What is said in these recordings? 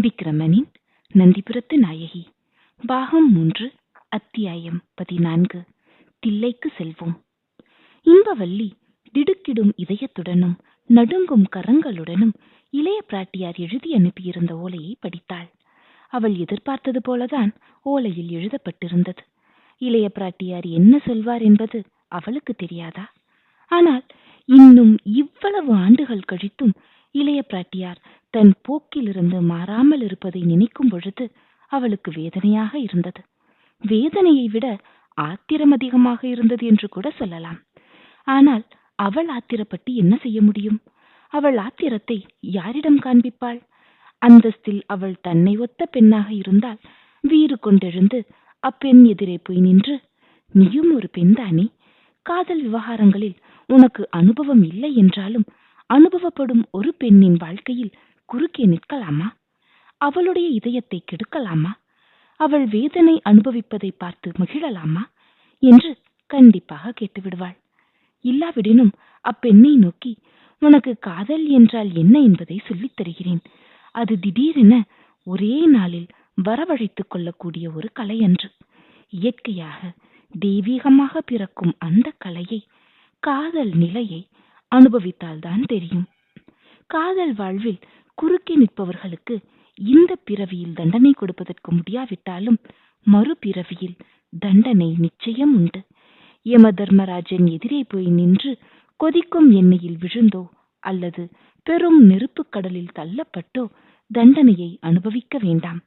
விக்ரமனின் நந்திபுரத்து நாயகி. பாகம் மூன்று அத்தியாயம் பதினான்கு. தில்லைக்கு செல்வோம். இன்பவல்லி திடுக்கிடும் இதயத்துடனும் நடுங்கும் கரங்களுடனும் இளைய பிராட்டியார் எழுதி அனுப்பியிருந்த ஓலையை படித்தாள். அவள் எதிர்பார்த்தது போலதான் ஓலையில் எழுதப்பட்டிருந்தது. இளைய பிராட்டியார் என்ன சொல்வார் என்பது அவளுக்கு தெரியாதா? ஆனால் இன்னும் இவ்வளவு ஆண்டுகள் கழித்தும் இளைய பிராட்டியார் தன் போக்கிலிருந்து மாறாமல் இருப்பதை நினைக்கும் பொழுது அவளுக்கு வேதனையாக இருந்தது. வேதனையை விட ஆத்திரம் அதிகமாக இருந்தது என்று கூட சொல்லலாம். ஆனால் அவள் ஆத்திரப்பட்டு என்ன செய்ய முடியும்? அவள் ஆத்திரத்தை யாரிடம் காண்பிப்பாள்? அந்தஸ்தில் அவள் தன்னை ஒத்த பெண்ணாக இருந்தால் வீறு கொண்டெழுந்து அப்பெண் எதிரே போய் நின்று நீயும் ஒரு பெண்தானே? காதல் விவகாரங்களில் உனக்கு அனுபவம் இல்லை என்றாலும் அனுபவப்படும் ஒரு பெண்ணின் வாழ்க்கையில் குறுக்கே நிற்கலாமா? அவளுடைய இதயத்தை கெடுக்கலாமா? அவள் வேதனை அனுபவிப்பதை பார்த்து மகிழலாமா? என்று கண்டிப்பாக கேட்டுவிடுவாள். இல்லாவிடினும் அப்பெண்ணை நோக்கி உனக்கு காதல் என்றால் என்ன என்பதை சொல்லித் தருகிறேன். அது திடீரென ஒரே நாளில் வரவழைத்துக் கொள்ளக்கூடிய ஒரு கலை அன்று இயற்கையாக தெய்வீகமாக பிறக்கும் அந்த கலையை காதல் நிலையை அனுபவித்தால்தான் தெரியும். காதல் வாழ்வில் குறுக்கே நிற்பவர்களுக்கு இந்த பிறவியில் தண்டனை கொடுப்பதற்கு முடியாவிட்டாலும் மறுபிறவியில் தண்டனை நிச்சயம் உண்டு. யம தர்மராஜன் எதிரே போய் நின்று கொதிக்கும் எண்ணெயில் விழுந்தோ அல்லது பெரும் நெருப்பு கடலில் தள்ளப்பட்டோ தண்டனையை அனுபவிக்க வேண்டாம்.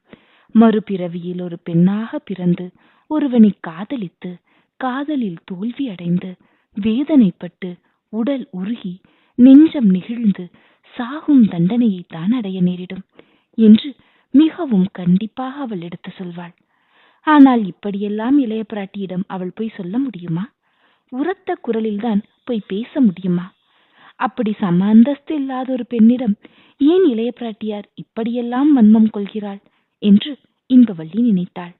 மறுபிறவியில் ஒரு பெண்ணாக பிறந்து ஒருவனை காதலித்து காதலில் தோல்வி அடைந்து வேதனைப்பட்டு உடல் உருகி நெஞ்சம் நெகிழ்ந்து சாகும் தண்டனையைத்தான் அடைய நேரிடும் என்று மிகவும் கண்டிப்பாக அவள் எடுத்து சொல்வாள். ஆனால் இப்படியெல்லாம் இளைய பிராட்டியிடம் அவள் போய் சொல்ல முடியுமா? உரத்த குரலில்தான் போய் பேச முடியுமா? அப்படி சம அந்தஸ்து இல்லாத ஒரு பெண்ணிடம் ஏன் இளைய பிராட்டியார் இப்படியெல்லாம் வன்மம் கொள்கிறாள்? என்று இன்பவள்ளி நினைத்தாள்.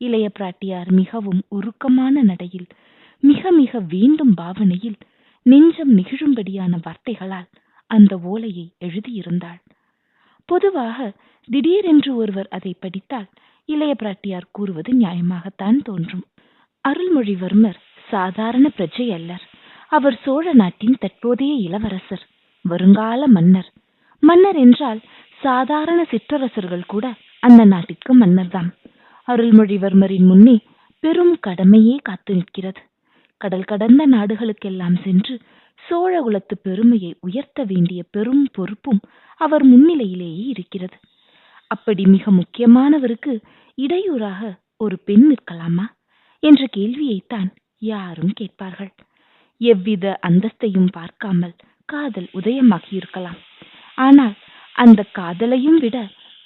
இளைய பிராட்டியார் மிகவும் உருக்கமான நடையில் மிக மிக வேண்டும் பாவனையில் நெஞ்சம் நெகிழும்படியான வார்த்தைகளால் அந்த ஓலையை எழுதியிருந்தாள். பொதுவாக திடீரென்று ஒருவர் அதை படித்தால் இளைய பிராட்டியார் கூறுவது நியாயமாகத்தான் தோன்றும். அருள்மொழிவர்மர் சாதாரண பிரஜை அல்லர். அவர் சோழ நாட்டின் தற்போதைய இளவரசர் வருங்கால மன்னர். மன்னர் என்றால் சாதாரண சிற்றரசர்கள் கூட அந்த நாட்டிற்கு மன்னர்தாம். அருள்மொழிவர்மரின் முன்னே பெரும் கடமையே காத்து நிற்கிறது. கடல் கடந்த நாடுகளுக்கெல்லாம் சென்று சோழ குலத்து பெருமையை உயர்த்த வேண்டிய பெரும் பொறுப்பும் அவர் முன்னிலையிலேயே இருக்கிறது. அப்படி மிக முக்கியமானவருக்கு இடையூறாக ஒரு பெண் நிற்கலாமா? என்ற கேள்வியைத்தான் யாரும் கேட்பார்கள். எவ்வித அந்தஸ்தையும் பார்க்காமல் காதல் உதயமாகியிருக்கலாம். ஆனால் அந்த காதலையும் விட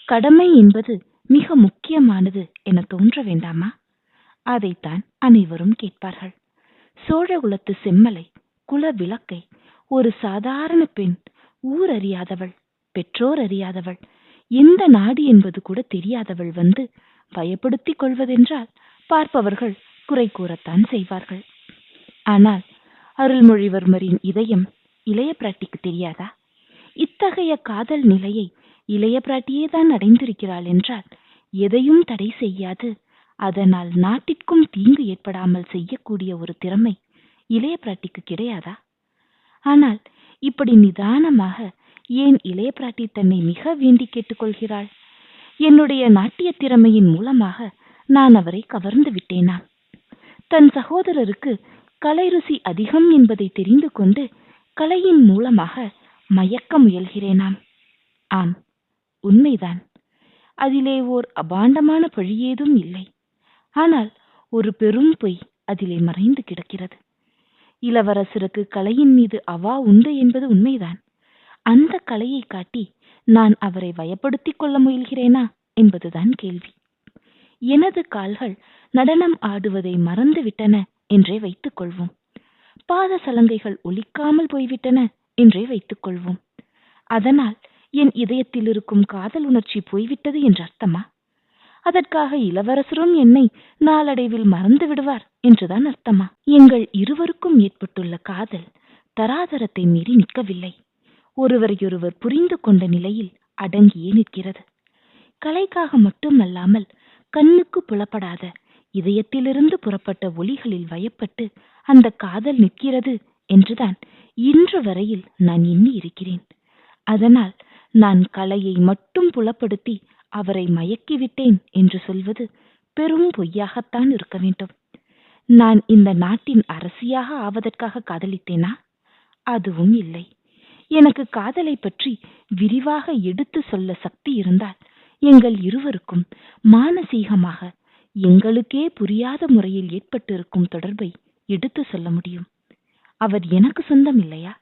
கடமை என்பது மிக முக்கியமானது என தோன்ற வேண்டாமா? அதைத்தான் அனைவரும் கேட்பார்கள். சோழகுலத்து செம்மலை குல விளக்கை ஒரு சாதாரண பெண் ஊர் அறியாதவள் பெற்றோர் அறியாதவள் எந்த நாடு என்பது கூட தெரியாதவள் வந்து பயப்படுத்திக் கொள்வதென்றால் பார்ப்பவர்கள் குறை கூறத்தான் செய்வார்கள். ஆனால் அருள்மொழிவர்மரின் இதயம் இளைய பிராட்டிக்கு தெரியாதா? இத்தகைய காதல் நிலையை இளைய பிராட்டியே தான் அடைந்திருக்கிறாள் என்றால் எதையும் தடை செய்யாது. அதனால் நாட்டிற்கும் தீங்கு ஏற்படாமல் செய்யக்கூடிய ஒரு திறமை இளைய பிராட்டிக்கு கிடையாதா? ஆனால் இப்படி நிதானமாக ஏன் இளைய பிராட்டி தன்னை மிக வேண்டி கேட்டுக்கொள்கிறாள்? என்னுடைய நாட்டிய திறமையின் மூலமாக நான் அவரை கவர்ந்து விட்டேனா? தன் சகோதரருக்கு கலை ருசி அதிகம் என்பதை தெரிந்து கொண்டு கலையின் மூலமாக மயக்க முயல்கிறேனாம் ஆம் உண்மைதான். அதிலே ஓர் அபாண்டமான பழியேதும் இல்லை. ஆனால் ஒரு பெரும் பொய் அதிலே மறைந்து கிடக்கிறது. இளவரசருக்கு கலையின் மீது அவா உண்டு என்பது உண்மைதான். அந்த கலையை காட்டி நான் அவரை வயப்படுத்திக் கொள்ள முயல்கிறேனா என்பதுதான் கேள்வி. எனது கால்கள் நடனம் ஆடுவதை மறந்து விட்டன என்றே வைத்துக் கொள்வோம். பாத சலங்கைகள் ஒலிக்காமல் போய்விட்டன என்றே வைத்துக் கொள்வோம். அதனால் என் இதயத்தில் இருக்கும் காதல் உணர்ச்சி போய்விட்டது என்று அர்த்தமா? அதற்காக இளவரசரும் என்னை நாளடைவில் மறந்து விடுவார் என்றுதான் அர்த்தமா? எங்கள் இருவருக்கும் ஏற்பட்டுள்ள காதல் தராதரத்தை மீறி நிற்கவில்லை. ஒருவரையொருவர் புரிந்து கொண்ட நிலையில் அடங்கியே நிற்கிறது. கலைக்காக மட்டுமல்லாமல் கண்ணுக்கு புலப்படாத இதயத்திலிருந்து புறப்பட்ட ஒளிகளில் வயப்பட்டு அந்த காதல் நிற்கிறது என்றுதான் இன்று வரையில் நான் எண்ணி இருக்கிறேன் அதனால் நான் கலையை மட்டும் புலப்படுத்தி அவரை மயக்கிவிட்டேன் என்று சொல்வது பெரும் பொய்யாகத்தான் இருக்க வேண்டும். நான் இந்த நாட்டின் அரசியாக ஆவதற்காக காதலித்தேனா? அதுவும் இல்லை. எனக்கு காதலை பற்றி விரிவாக எடுத்து சொல்ல சக்தி இருந்தால் எங்கள் இருவருக்கும் மானசீகமாக எங்களுக்கே புரியாத முறையில் ஏற்பட்டிருக்கும் தொடர்பை எடுத்து சொல்ல முடியும். அவர் எனக்கு சொந்தம் இல்லையா?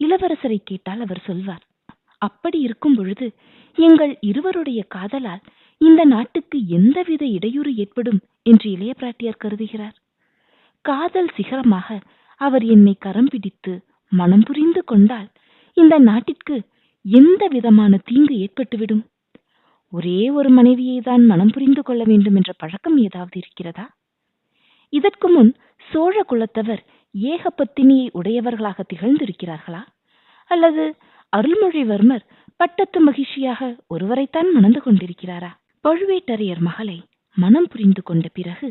இளவரசரை கேட்டால் அவர் சொல்வார் அப்படி இருக்கும் பொழுது எங்கள் இருவருடைய காதலால் இந்த நாட்டுக்கு எந்தவித இடையூறு ஏற்படும் என்று இளைய பிராட்டியார் கருதுகிறார். காதல் சிகரமாக அவர் என்னை கரம் பிடித்து மனம் புரிந்து கொண்டால் இந்த நாட்டிற்கு எந்த விதமான தீங்கு ஏற்பட்டுவிடும்? ஒரே ஒரு மனைவியை தான் மனம் புரிந்து கொள்ள வேண்டும் என்ற பழக்கம் ஏதாவது இருக்கிறதா? இதற்கு முன் சோழ குலத்தவர் ஏகபத்தினியை உடையவர்களாக திகழ்ந்திருக்கிறார்களா? அல்லது அருள்மொழிவர்மர் பட்டத்து மகிழ்ச்சியாக ஒருவரைத்தான் மணந்து கொண்டிருக்கிறாரா? பழுவேட்டரையர் மகளை மனம் புரிந்து கொண்ட பிறகு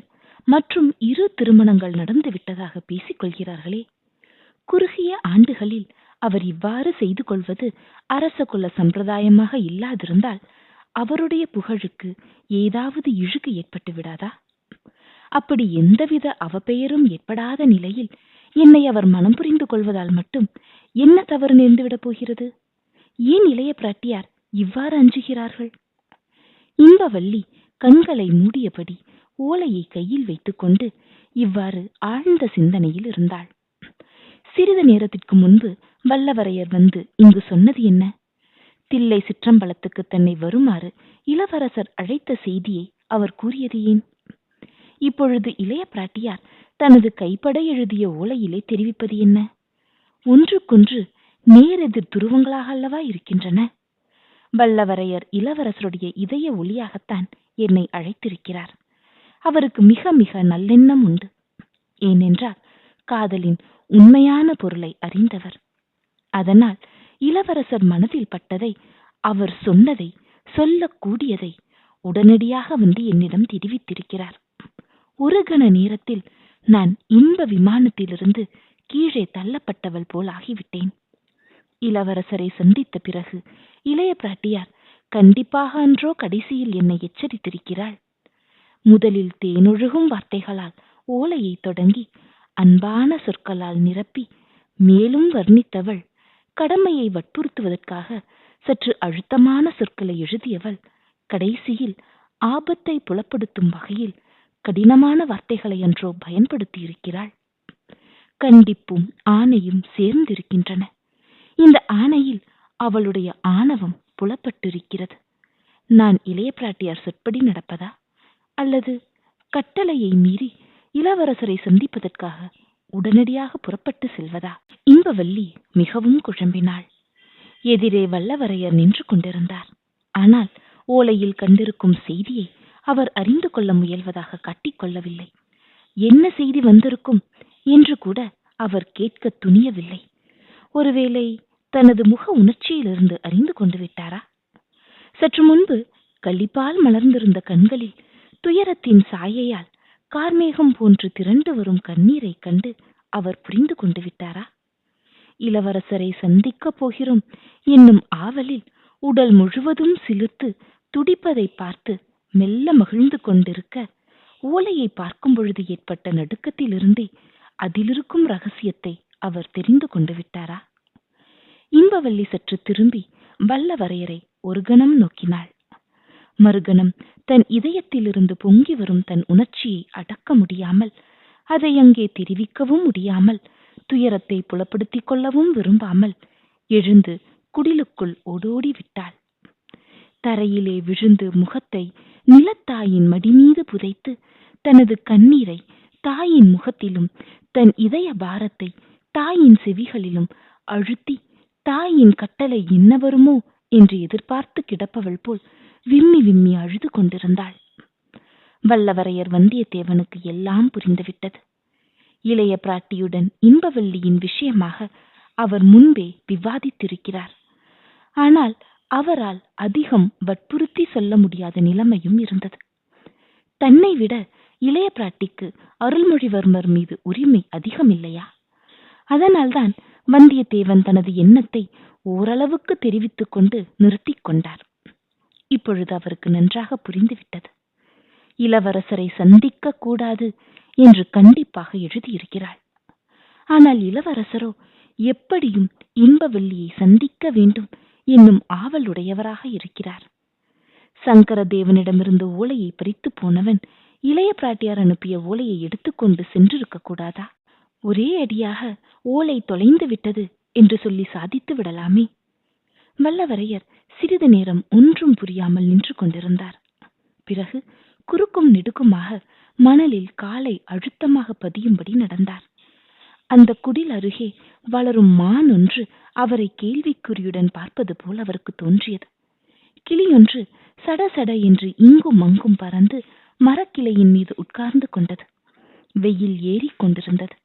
மற்றும் இரு திருமணங்கள் நடந்து விட்டதாக பேசிக் கொள்கிறார்களே. குறுகிய ஆண்டுகளில் அவர் இவ்வாறு செய்து கொள்வது அரச குல சம்பிரதாயமாக இல்லாதிருந்தால் அவருடைய புகழுக்கு ஏதாவது இழுக்கு ஏற்பட்டு விடாதா? அப்படி எந்தவித அவப்பெயரும் ஏற்படாத நிலையில் என்னை அவர் மனம் புரிந்து கொள்வதால் மட்டும் என்ன தவறு நேர்ந்துவிடப் போகிறது? ஏன் இளைய பிராட்டியார் இவ்வாறு அஞ்சுகிறார்கள்? இன்பவல்லி கண்களை மூடியபடி ஓலையை கையில் வைத்துக்கொண்டு இவ்வாறு ஆழ்ந்த சிந்தனையில் இருந்தாள். சிறிது நேரத்திற்கு முன்பு வல்லவரையர் வந்து இங்கு சொன்னது என்ன? தில்லை சிற்றம்பலத்துக்கு தன்னை வருமாறு இளவரசர் அழைத்த செய்தியை அவர் கூறியது ஏன்? இப்பொழுது இளைய பிராட்டியார் தனது கைப்பட எழுதிய ஓலையிலே தெரிவிப்பது என்ன? ஒன்றுக்கொன்று நேரெதிர் துருவங்களாக அல்லவா இருக்கின்றன? வல்லவரையர் இளவரசருடைய இதய ஒளியாகத்தான் என்னை அழைத்திருக்கிறார். அவருக்கு மிக மிக நல்லெண்ணம் உண்டு. ஏனென்றால் காதலின் உண்மையான பொருளை அறிந்தவர். அதனால் இளவரசர் மனதில் பட்டதை அவர் சொன்னதை சொல்லக்கூடியதை உடனடியாக வந்து என்னிடம் தெரிவித்திருக்கிறார். ஒரு கண நேரத்தில் நான் இன்ப விமானத்திலிருந்து கீழே தள்ளப்பட்டவள் போல் ஆகிவிட்டேன். இளவரசரை சந்தித்த பிறகு இளைய பிராட்டியார் கண்டிப்பாக அன்றோ கடைசியில் என்னை எச்சரித்திருக்கிறாள். முதலில் தேனொழுகும் வார்த்தைகளால் ஓலையை தொடங்கி அன்பான சொற்களால் நிரப்பி மேலும் வர்ணித்தவள். கடமையை வற்புறுத்துவதற்காக சற்று அழுத்தமான சொற்களை எழுதியவள். கடைசியில் ஆபத்தை புலப்படுத்தும் வகையில் கடினமான வார்த்தைகளை அன்றோ பயன்படுத்தியிருக்கிறாள். கண்டிப்பும் ஆணையும் சேர்ந்திருக்கின்றன. இந்த ஆணையில் அவளுடைய ஆணவம் புலப்பட்டிருக்கிறது. நான் இளைய பிராட்டியார் சொற்படி நடப்பதா? அல்லது கட்டளையை மீறி இளவரசரை சந்திப்பதற்காக உடனடியாக புறப்பட்டு செல்வதா? இன்பவல்லி மிகவும் குழம்பினாள். எதிரே வல்லவரையர் நின்று கொண்டிருந்தார். ஆனால் ஓலையில் கண்டிருக்கும் செய்தியை அவர் அறிந்து கொள்ள முயல்வதாக காட்டிக்கொள்ளவில்லை என்ன செய்தி வந்திருக்கும்? என்று கூட அவர் கேட்க துணியவில்லை. ஒருவேளை தனது முக உணர்ச்சியிலிருந்து அறிந்து கொண்டு விட்டாரா? சற்று முன்பு கள்ளிப்பால் மலர்ந்திருந்த கண்களில் துயரத்தின் சாயையால் கார்மேகம் போன்று திரண்டு வரும் கண்ணீரை கண்டு அவர் புரிந்து கொண்டு விட்டாரா? இளவரசரை சந்திக்கப் போகிறோம் என்னும் ஆவலில் உடல் முழுவதும் சிலிர்த்து துடிப்பதை பார்த்து மெல்ல மகிழ்ந்து கொண்டிருக்க ஓலையை பார்க்கும் பொழுது ஏற்பட்ட நடுக்கத்திலிருந்தே அதிலிருக்கும் ரகசியத்தை அவர் தெரிந்து கொண்டு விட்டாரா? இன்பவல்லி சற்று திரும்பி வல்லவரையரை ஒரு கணம் நோக்கினாள். மறுகணம் தன் இதயத்திலிருந்து பொங்கி வரும் தன் உணர்ச்சியை அடக்க முடியாமல் அதை அங்கே தெரிவிக்கவும் முடியாமல் துயரத்தை புலப்படுத்திக் கொள்ளவும் விரும்பாமல் எழுந்து குடிலுக்குள் ஓடோடி விட்டாள். தரையிலே விழுந்து முகத்தை நிலத்தாயின் மடிமீது புதைத்து தனது கண்ணீரை தாயின் முகத்திலும் தன் இதய பாரத்தை தாயின் செவிகளிலும் அழுத்தி தாயின் கட்டளை என்ன வருமோ? என்று எதிர்பார்த்து கிடப்பவள் போல் விம்மி விம்மி அழுது கொண்டிருந்தாள். வல்லவரையர் வந்தியத்தேவனுக்கு எல்லாம் புரிந்துவிட்டது. இளைய பிராட்டியுடன் இன்பவல்லியின் விஷயமாக அவர் முன்பே விவாதித்திருக்கிறார். ஆனால் அவரால் அதிகம் வற்புறுத்தி சொல்ல முடியாத நிலைமையும் இருந்தது. தன்னை விட இளைய பிராட்டிக்கு அருள்மொழிவர்மர் மீது உரிமை அதிகம் இல்லையா அதனால்தான் வந்தியத்தேவன் தனது எண்ணத்தை ஓரளவுக்கு தெரிவித்துக் கொண்டு நிறுத்தி கொண்டார். இப்பொழுது அவருக்கு நன்றாக புரிந்துவிட்டது. இளவரசரை சந்திக்க கூடாது என்று கண்டிப்பாக எழுதியிருக்கிறாள். ஆனால் இளவரசரோ எப்படியும் இன்பவெள்ளியை சந்திக்க வேண்டும் என்னும் ஆவலுடையவராக இருக்கிறார். சங்கரதேவனிடமிருந்து ஓலையை பறித்து போனவன் இளைய பிராட்டியார் அனுப்பிய ஓலையை எடுத்துக்கொண்டு சென்றிருக்க கூடாதா? ஒரே அடியாக ஓலை தொலைந்து விட்டது என்று சொல்லி சாதித்து விடலாமே. வல்லவரையர் சிறிது நேரம் ஒன்றும் புரியாமல் நின்று கொண்டிருந்தார். பிறகு குறுக்கும் நெடுக்குமாக மணலில் காலை அழுத்தமாக பதியும்படி நடந்தார். அந்த குடில் அருகே வளரும் மான் ஒன்று அவரை கேள்விக்குறியுடன் பார்ப்பது போல் அவருக்கு தோன்றியது. கிளியொன்று சட சட என்று இங்கும் அங்கும் பறந்து மரக்கிளையின் மீது உட்கார்ந்து கொண்டது. வெயில் ஏறிக் கொண்டிருந்தது.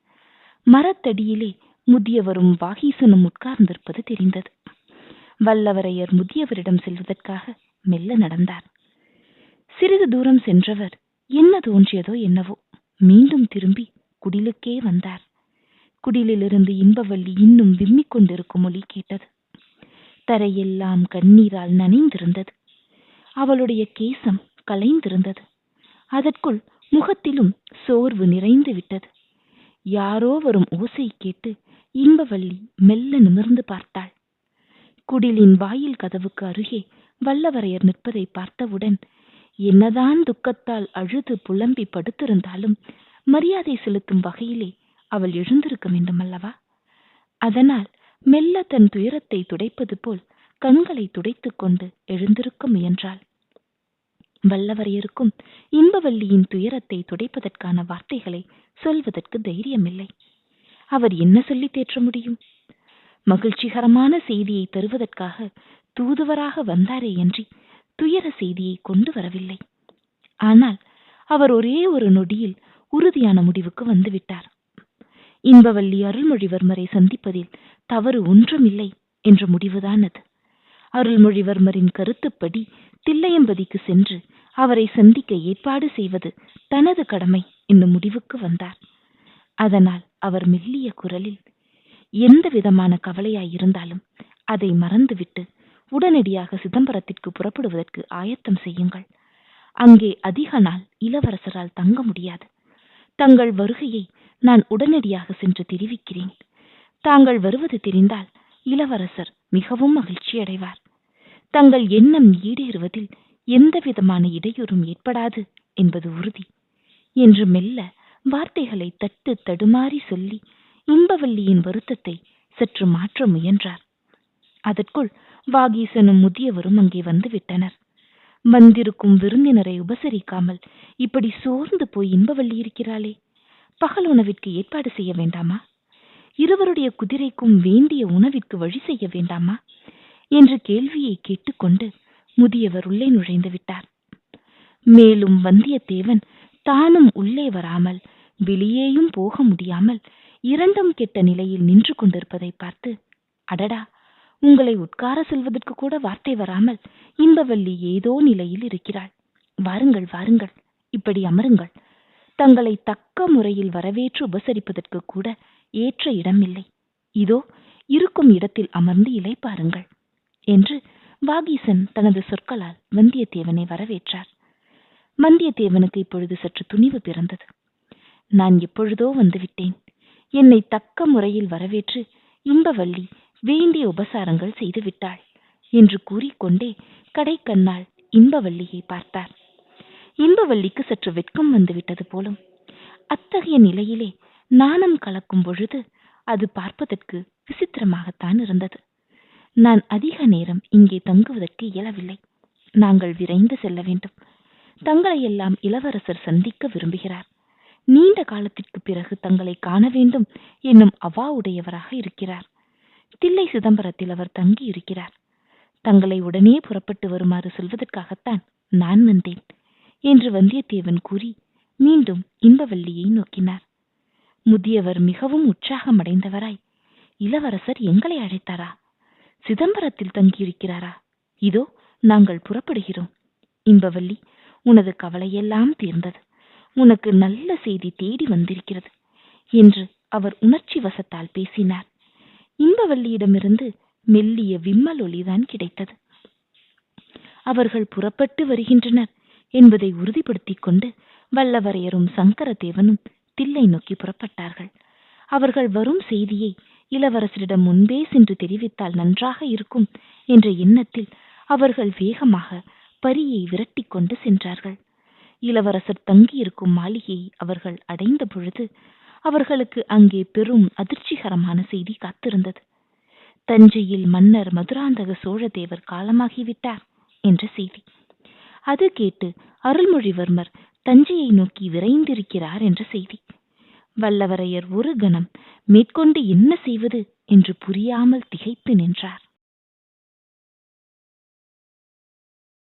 மரத்தடியிலே முதியவரும் வாகீசனும் உட்கார்ந்திருப்பது தெரிந்தது. வல்லவரையர் முதியவரிடம் செல்வதற்காக மெல்ல நடந்தார். சிறிது தூரம் சென்றவர் என்ன தோன்றியதோ என்னவோ மீண்டும் திரும்பி குடிலுக்கே வந்தார். குடிலிலிருந்து இன்பவல்லி இன்னும் விம்மிக் கொண்டிருக்கும் ஒலி கேட்டது. தரையெல்லாம் கண்ணீரால் நனைந்திருந்தது. அவளுடைய கேசம் கலைந்திருந்தது. அதற்குள் முகத்திலும் சோர்வு நிறைந்து விட்டது. யாரோ வரும் ஓசை கேட்டு இன்பவள்ளி மெல்ல நிமிர்ந்து பார்த்தாள். குடிலின் வாயில் கதவுக்கு அருகே வல்லவரையர் நிற்பதை பார்த்தவுடன் என்னதான் துக்கத்தால் அழுது புலம்பி படுத்திருந்தாலும் மரியாதை செலுத்தும் வகையிலே அவள் எழுந்திருக்க வேண்டும் அல்லவா அதனால் மெல்ல தன் துயரத்தை துடைப்பது போல் கண்களை துடைத்துக் கொண்டு எழுந்திருக்க முயன்றாள். வல்லவரையருக்கும் இன்பவல்லியின் துயரத்தை துடைப்பதற்கான வார்த்தைகளை சொல்வதற்கு தைரியமில்லை. அவர் என்ன சொல்லி தேற்ற முடியும்? மகிழ்ச்சிகரமான செய்தியை தருவதற்காக தூதுவராக வந்தாரே அன்றி துயர செய்தியை கொண்டு வரவில்லை. ஆனால் அவர் ஒரே ஒரு நொடியில் உறுதியான முடிவுக்கு வந்துவிட்டார். இன்பவல்லி அருள்மொழிவர்மரை சந்திப்பதில் தவறு ஒன்றுமில்லை என்ற முடிவுதான் அது அருள்மொழிவர்மரின் கருத்துப்படி தில்லையம்பதிக்கு சென்று அவரை சந்திக்க ஏற்பாடு செய்வது தனது கடமை என்னும் முடிவுக்கு வந்தார். அதனால் அவர் மெல்லிய குரலில் எந்த விதமான கவலையாயிருந்தாலும் அதை மறந்துவிட்டு உடனடியாக சிதம்பரத்திற்கு புறப்படுவதற்கு ஆயத்தம் செய்யுங்கள். அங்கே அதிக நாள் இளவரசரால் தங்க முடியாது. தங்கள் வருகையை நான் உடனடியாக சென்று தெரிவிக்கிறேன். தாங்கள் வருவது தெரிந்தால் இளவரசர் மிகவும் மகிழ்ச்சி அடைவார் தங்கள் எண்ணம் ஈடேறுவதில் எந்த விதமான இடையூறும் ஏற்படாது என்பது உறுதி. என்று மெல்ல வார்த்தைகளை தட்டு தடுமாறி சொல்லி இன்பவல்லியின் வருத்தத்தை சற்று மாற்ற முயன்றார். அதற்குள் வாகீசனும் முதியவரும் அங்கே வந்து விட்டனர் வந்திருக்கும் விருந்தினரை உபசரிக்காமல் இப்படி சோர்ந்து போய் இன்பவள்ளி இருக்கிறாளே பகல் உணவிற்கு ஏற்பாடு செய்ய வேண்டாமா? இருவருடைய குதிரைக்கும் வேண்டிய உணவிற்கு வழி செய்ய வேண்டாமா? என்ற கேள்வியை கேட்டுக்கொண்டு முதியவர் உள்ளே நுழைந்து விட்டார். மேலும் வந்தியத்தேவன் தானும் உள்ளே வராமல் வெளியேயும் போக முடியாமல் இரண்டும் கெட்ட நிலையில் நின்று கொண்டிருப்பதை பார்த்து அடடா உங்களை உட்கார செல்வதற்கு கூட வார்த்தை வராமல் இன்பவல்லி ஏதோ நிலையில் இருக்கிறாள். வாருங்கள் வாருங்கள் இப்படி அமருங்கள். தங்களை தக்க முறையில் வரவேற்று உபசரிப்பதற்கு கூட ஏற்ற இடமில்லை. இதோ இருக்கும் இடத்தில் அமர்ந்து இளைப்பாருங்கள். என்று வாகீசன் தனது சொற்களால் வந்தியத்தேவனை வரவேற்றார். வந்தியத்தேவனுக்கு இப்பொழுது சற்று துணிவு பிறந்தது. நான் எப்பொழுதோ வந்துவிட்டேன். என்னை தக்க முறையில் வரவேற்று இன்பவள்ளி வேண்டிய உபசாரங்கள் செய்து விட்டாள் என்று கூறிக்கொண்டே கடைக்கண்ணால் இன்பவள்ளியை பார்த்தார். இன்பவள்ளிக்கு சற்று வெட்கம் வந்துவிட்டது போலும் அத்தகைய நிலையிலே நாணம் கலக்கும் பொழுது அது பார்ப்பதற்கு விசித்திரமாகத்தான் இருந்தது. நான் அதிக நேரம் இங்கே தங்குவதற்கு இயலவில்லை. நாங்கள் விரைந்து செல்ல வேண்டும். தங்களை எல்லாம் இளவரசர் சந்திக்க விரும்புகிறார். நீண்ட காலத்திற்கு பிறகு தங்களை காண வேண்டும் என்னும் அவா உடையவராக இருக்கிறார். தில்லை சிதம்பரத்தில் அவர் தங்கி இருக்கிறார் தங்களை உடனே புறப்பட்டு வருமாறு சொல்வதற்காகத்தான் நான் வந்தேன் என்று வந்தியத்தேவன் கூறி மீண்டும் இன்பவல்லியை நோக்கினார். முதியவர் மிகவும் உற்சாகமடைந்தவராய் இளவரசர் எங்களை அழைத்தாரா? சிதம்பரத்தில் தங்கியிருக்கிறாரா? இதோ நாங்கள் புறப்படுகிறோம். இன்பவல்லி உனது கவலையெல்லாம் தீர்ந்தது. உனக்கு நல்ல செய்தி தேடி வந்திருக்கிறது. என்று அவர் உணர்ச்சி வசத்தால் பேசினார். இன்பவல்லியிடமிருந்து மெல்லிய விம்மல் ஒளிதான் கிடைத்தது. அவர்கள் புறப்பட்டு வருகின்றனர் என்பதை உறுதிப்படுத்திக் கொண்டு வல்லவரையரும் சங்கரதேவனும் தில்லை நோக்கி புறப்பட்டார்கள். அவர்கள் வரும் செய்தியை இளவரசரிடம் முன்பே சென்று தெரிவித்தால் நன்றாக இருக்கும் என்ற எண்ணத்தில் அவர்கள் வேகமாக பரியை விரட்டிக் கொண்டு சென்றார்கள். இளவரசர் தங்கியிருக்கும் மாளிகையை அவர்கள் அடைந்த பொழுது அவர்களுக்கு அங்கே பெரும் அதிர்ச்சிகரமான செய்தி காத்திருந்தது. தஞ்சையில் மன்னர் மதுராந்தக சோழதேவர் காலமாகிவிட்டார் என்ற செய்தி. அது கேட்டு அருள்மொழிவர்மர் தஞ்சையை நோக்கி விரைந்திருக்கிறார் என்ற செய்தி. வல்லவரையர் ஒரு கணம் மேற்கொண்டு என்ன செய்வது என்று புரியாமல் திகைத்து நின்றார்.